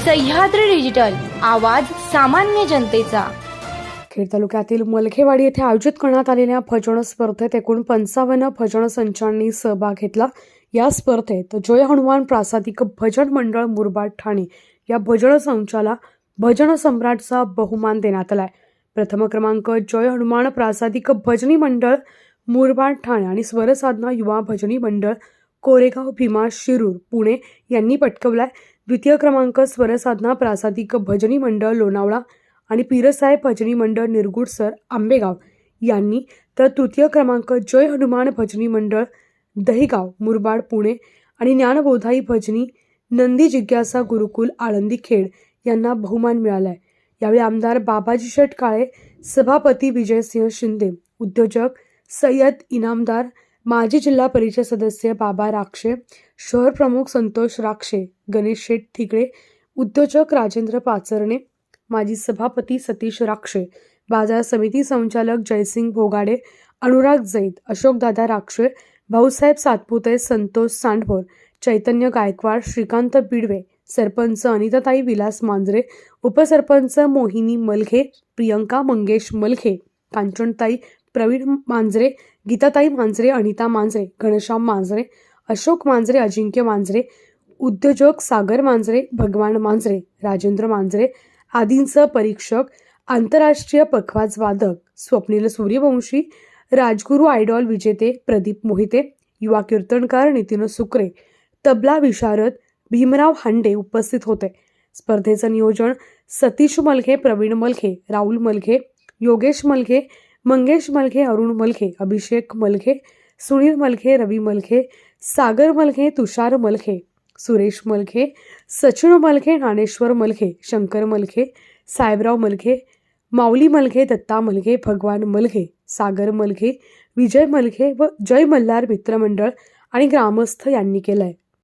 Sahyadri digital आवाज सामान्य जनतेचा. खेड तालुक्यातील मलखेवाडी येथे आयोजित करण्यात आलेल्या भजन स्पर्धेत एकूण पंचावन्न भजन संचांनी सहभाग घेतला. या स्पर्धेत जय हनुमान प्रासादिक भजन मंडळ मुरबाड ठाणे या भजन संचाला भजन सम्राटचा बहुमान देण्यात आलाय. प्रथम क्रमांक जय हनुमान प्रासादिक भजनी मंडळ मुरबाड ठाणे आणि स्वरसाधना युवा भजनी मंडळ कोरेगाव भीमा शिरूर पुणे यांनी पटकवलाय. द्वितीय क्रमांक स्वरसाधना प्रासादिक भजनी मंडळ लोणावळा आणि पीरसाहेब भजनी मंडळ निरगुडसर आंबेगाव यांनी तर तृतीय क्रमांक जय हनुमान भजनी मंडळ दहिगाव मुरबाड पुणे आणि ज्ञानबोधाई भजनी नंदी जिज्ञासा गुरुकुल आळंदी खेड यांना बहुमान मिळालाय. यावेळी आमदार बाबाजी शेट काळे सभापती विजयसिंह शिंदे उद्योजक सय्यद इनामदार माजी जिल्हा परिषद सदस्य बाबा राक्षे शहर प्रमुख संतोष राक्षे गणेश शेठ थिगडे उद्योजक राजेंद्र पाचरणे माजी सभापती सतीश राक्षे बाजार समिती संचालक जयसिंग भोगाडे अनुराग जैद अशोकदादा राक्षे भाऊसाहेब सातपुते संतोष सांडभोर चैतन्य गायकवाड श्रीकांत बिडवे सरपंच अनिताताई विलास मांजरे उपसरपंच मोहिनी मलखे प्रियंका मंगेश मलखे कांचनताई प्रवीण मांजरे गीताताई मांजरे अनिता मांजरे घनश्याम मांजरे अशोक मांजरे अजिंक्य मांजरे उद्योजक सागर मांजरे भगवान मांजरे राजेंद्र मांजरे आदींसह परीक्षक आंतरराष्ट्रीय पखवाज वादक स्वप्नील सूर्यवंशी राजगुरू आयडॉल विजेते प्रदीप मोहिते युवा कीर्तनकार नितीन सुकरे तबला विशारद भीमराव हांडे उपस्थित होते. स्पर्धेचं नियोजन सतीश मलखे प्रवीण मलखे राहुल मलखे योगेश मलखे मंगेश मलघे अरुण मलखे अभिषेक मलघे सुनील मलखे रवी मलघे सागर मलघे तुषार मलखे सुरेश मलघे सचिन मलघे ज्ञानेश्वर मलखे शंकर मलघे साहेबराव मलघे माऊली मलखे दत्ता मलघे भगवान मलखे सागर मलघे विजय मलघे व जय मल्हार मित्रमंडळ आणि ग्रामस्थ यांनी केलं आहे